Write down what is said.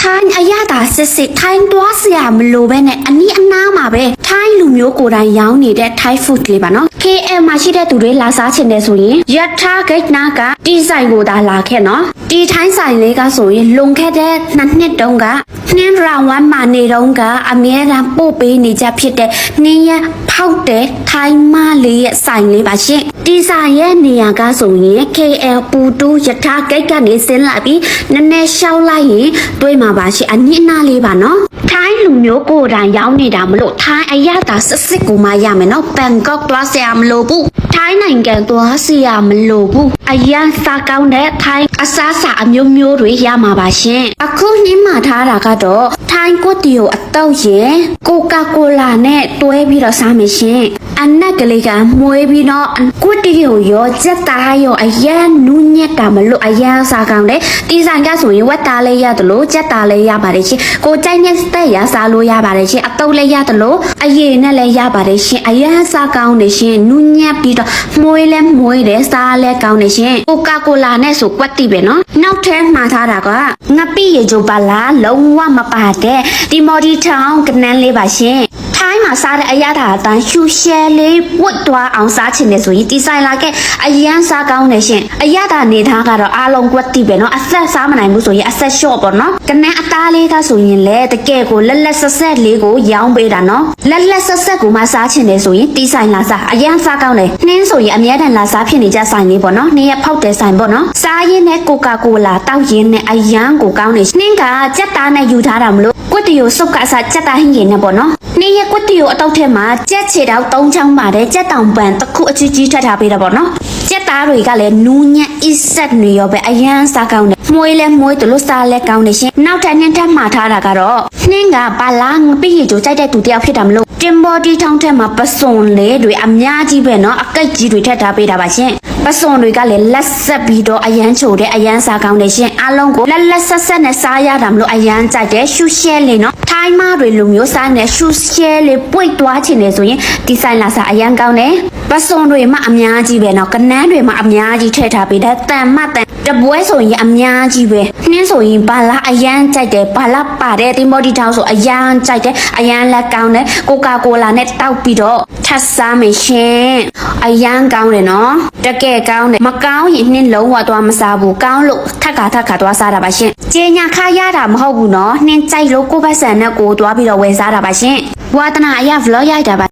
ထိုင်းအရသာစစ်စစ်ထိုင်းသွားစရာမလိုပဲနဲ့အနီးအနားမှာပဲထိုင်းလူမျိုးကိုယ်တိုင်ရောင်းနေတဲ့ Thai food လေးပါနော် KL မှာရှိတဲ့သူတွေလာစားချင်တယ်ဆိုရင်ယထာဂိတ်နာကတီဆိုင်ကိုသာလာခဲ့နော်ဒီထိုင်းဆိုင်လေးကဆိုရင်လွန်ခဲ့တဲ့နှစ်နှစ်တုန်းက နှင်းရာဝမ်မှာနေတုန်းကအမြဲတမ်းပို့ပေးနေကြဖြစ်တဲ့နှင်းရဖောက်တဲ့ထိုင်းမလေးရဲ့ဆိုင်လေးပါရှင်ဒီဆိုင်ရဲ့နေရာကဆိုရင် KL ပူတူယထာဂိတ်ကနေဆင်းလာပြီးနည်းနည်းရှောက်လိုက်ရင်တွေးမှာပါရှင်အနည်းအနားလေးပါနော်ထိုင်းလူမျိုးကိုယ်တိုင်ရောက်နေတာမလို့ထိုင်းအရသာစစ်စစ်ကိုမှရမယ်နော်ဘန်ကောက်သွားဆရာမလို့ဘူး ထိုင်းနိုင်ငံသွားဆရာမလို့ဘူးအရန်စားကောင်းတဲ့ထိုင်းအစားအစာအမျိုးမျိုးတွေရမှာပါရှင်အခုနှင်းမှာထားတာကတော့ထိုင်းကွတ်တီကိုအတော့ရင်ကိုကာကိုလာနဲ့တွဲပြီးတော့စားမယ်ရှင် အနက်ကလေးကမွေးပြီးတော့ကွတ်တီကိုရောစက်သားရောအရန်နူးညက်တာမလို့အရန်စားကောင်းတယ်ဒီဆိုင်ကဆိုရင်ဝက်သားလေးရတယ်လို့စက်သားလေးရပါတယ်ရှင်ကိုကြိုက်တဲ့စက်ရစားလို့ရပါတယ်ရှင်အတုပ်လေးရတယ်လို့အရင်နဲ့လည်းရပါတယ်ရှင်အရန်စားကောင်းတယ်ရှင်နူးညက်ပြီးတော့မွေးလဲမွေးတယ်စားလဲကောင်းတယ်ရှင်ကိုကာကိုလာနဲ့ဆိုကွက်တီပဲနော်နောက်ထဲမှာထားတာကငပိရေချိုပါလားလုံးဝမပါတဲ့ဒီမော်ဒီထောင်ကနန်းလေးပါရှင်ထိုင်း မှာစားတဲ့အရသာအတိုင်းရှူရှဲလေးဝတ်သွားအောင်စားချင်တယ်ဆိုရင်ဒီဆိုင်လာခဲ့အရန်စားကောင်းတယ်ရှင်အရသာနေသားကတော့အားလုံးကွက်တီပဲနော်အသက်စားမနိုင်ဘူးဆိုရင်အသက်လျှော့ပေါ့နော်ကနန်းအသားလေးကဆိုရင်လေတကယ်ကိုလက်လက်ဆက်ဆက်လေးကိုရောင်းပေးတာနော်လက်လက်ဆက်ဆက်ကိုမှစားချင်တယ်ဆိုရင်ဒီဆိုင်လာစားအရန်စားကောင်းတယ်နှင်းဆိုရင်အမြဲတမ်းလာစားဖြစ်နေကြဆိုင်လေးပေါ့နော်နှင်းရဖောက်တဲ့ဆိုင်ပေါ့နော်စားရင်းနဲ့ကိုကာကိုလာတောက်ရင်းနဲ့အရန်ကိုကောင်းတယ်နှင်းကကြက်သားနဲ့ယူထားတာမလို့ ကွက်တီကိုစုပ်ကအစားကြက်တာဟင်းရင်နဲ့ပေါ့နော်နေ့ရက်ကွက်တီကိုအတောက်ထဲမှာကြက်ခြေတောက်၃ချောင်းပါတယ်ကြက်တောင်ပန်တစ်ခုအချီကြီးထွက်ထားပေးတာပေါ့နော်ကြက်သားတွေကလည်းနူးညံ့အစ်ဆက်နေရောပဲအရန်စားကောင်းတယ်မွေးလဲမွေးတလို့စားလဲကောင်းနေရှင်နောက်ထပ်နှင်းထပ်မှာထားတာကတော့နှင်းကပါလာငပိရီကြိုကြိုက်တဲ့သူတယောက်ဖြစ်တာမလို့တင်ဘော်တီထောင်းထဲမှာပစွန်လေးတွေအများကြီးပဲနော်အကိတ်ကြီးတွေထက်ထားပေးတာပါရှင် ပတ်စုံတွေကလည်းလက်ဆက်ပြီးတော့အရန်ချိုတဲ့အရန်စားကောင်းတဲ့ရှင်အားလုံးကိုလက်လက်ဆက်ဆက်နဲ့စားရတာမလို့အရန်ကြိုက်တဲ့ရှူရှဲလေးနော်ထိုင်းမားတွေလိုမျိုးစားနေရှူရှဲလေးပွိတ်သွားချင်တယ်ဆိုရင်ဒီဆိုင်လာစားအရန်ကောင်းတယ်ပတ်စုံတွေမှအများကြီးပဲနော်ကနန်းတွေမှအများကြီးထည့်ထားပေးတဲ့တန်မှတန် တပွဲဆိုရင်အများကြီးပဲနှင်းဆိုရင်ဘာလာအရန်ကြိုက်တယ်ဘာလာပါတယ်ဒီမော်ဒီထောင်းဆိုအရန်ကြိုက်တယ်အရန်လက်ကောင်းတယ်ကိုကာကိုလာနဲ့တောက်ပြီးတော့ထပ်စားမယ်ရှင်အရန်ကောင်းတယ်နော်တကယ်ကောင်းတယ်မကောင်းရင်နှင်းလုံးဝသွားမစားဘူးကောင်းလို့ထက်ခါထက်ခါသွားစားတာပါရှင်ကျေညာခါရတာမဟုတ်ဘူးနော်နှင်းကြိုက်လို့ကိုယ့်ဘက်ဆန်နဲ့ကိုသွားပြီးတော့ဝယ်စားတာပါရှင်ဝါသနာအရ vlog ရိုက်တာပါ